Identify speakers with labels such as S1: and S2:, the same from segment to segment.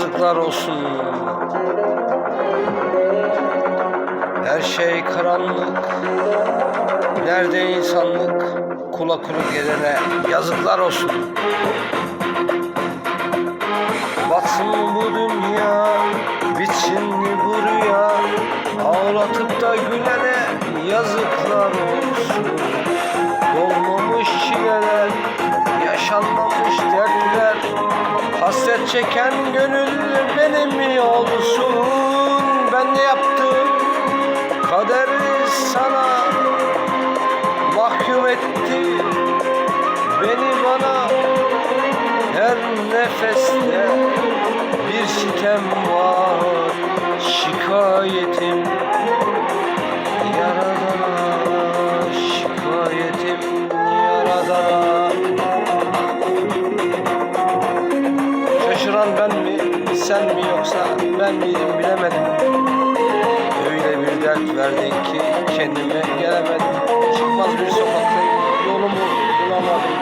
S1: Yazıklar olsun. Her şey karanlık. Nerede insanlık? Kula kuyruk edene yazıklar olsun. Batsın bu dünya, bitsin bu rüya. Ağlatıp da gülene yazıklar olsun. Dolmamış çileler, yaşanmamış dertler. Hasret çeken gönül benim mi olsun? Ben ne yaptım? Kader sana mahkum etti. Beni bana her nefeste bir sitem var Şikayetim Şaşıran ben mi, sen mi yoksa ben miyim bilemedim. Öyle bir dert verdin ki kendime gelemedim. Çıkmaz bir sokaktayım, yolumu bulamadım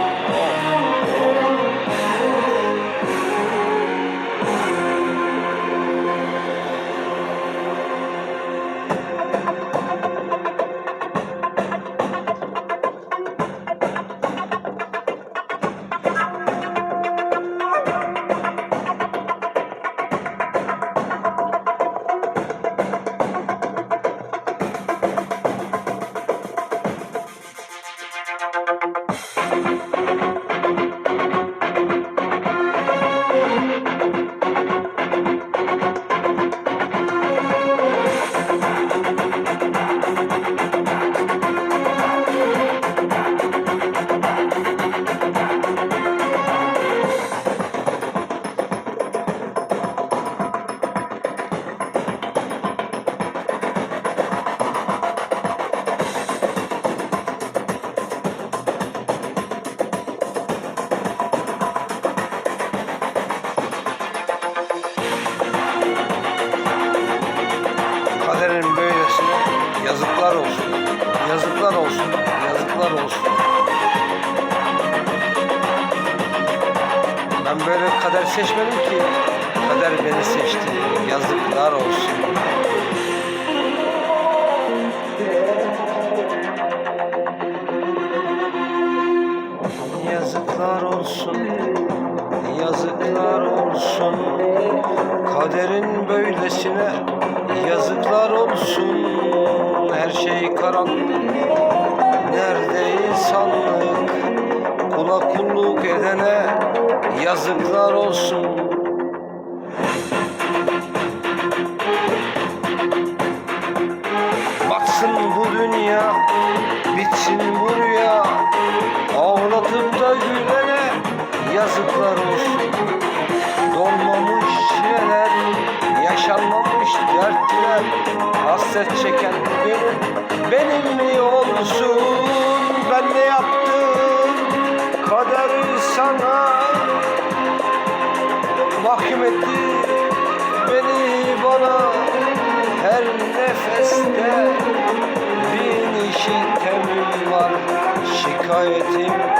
S1: yazıklar olsun. Yazıklar olsun. Yazıklar olsun. Ben böyle kader seçmedim ki. Kader beni seçti. Yazıklar olsun. Yazıklar olsun. Yazıklar olsun. Kaderin böylesine yazıklar olsun. Her şey karanlık. Nerede insanlık? Kula kulluk edene yazıklar olsun. Batsın bu dünya, bitsin bu rüya. Ağlatıp da gülene yazıklar olsun. Dolmamış şeyler, yaşanmamış dertler. Hasret çeken her nefeste bin şitemim var. Şikayetim